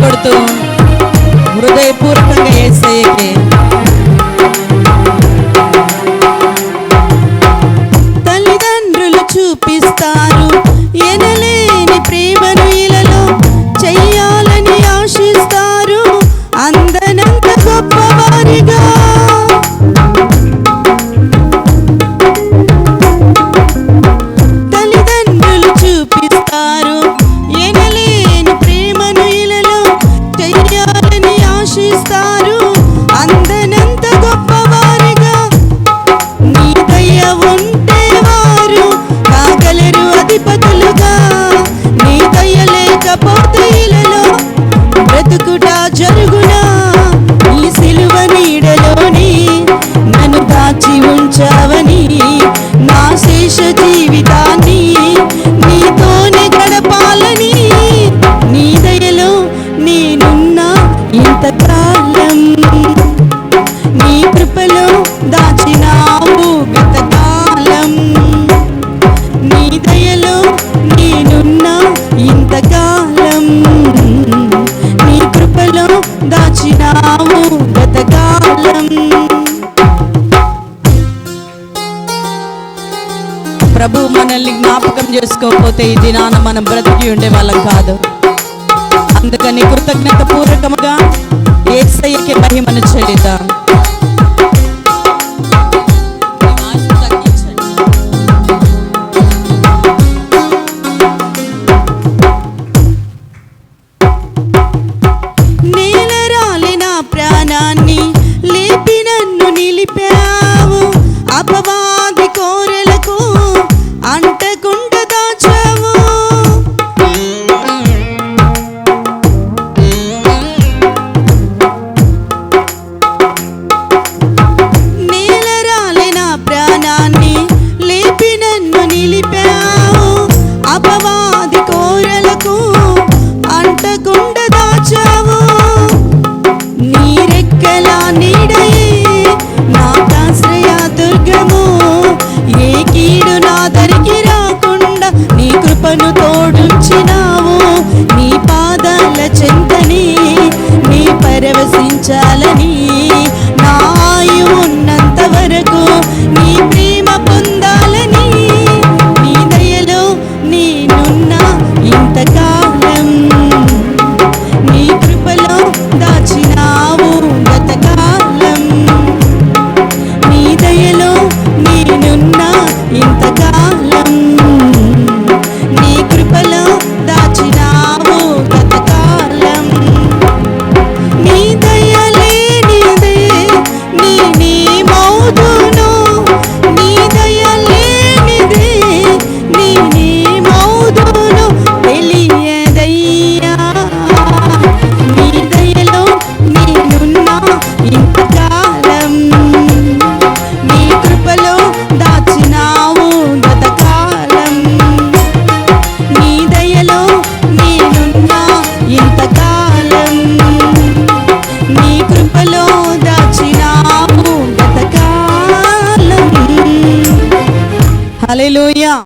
కొడుతూ హృదయపూర్వకంగా ఏసయ్యకి ప్రభు మనల్ని జ్ఞాపకం చేసుకోకపోతే ఈ దినాన మనం బ్రతికి ఉండే వాళ్ళం కాదు. అందుకని కృతజ్ఞత పూర్వకముగా ఏసయ్యకి మహిమను చెల్లిద్దాం.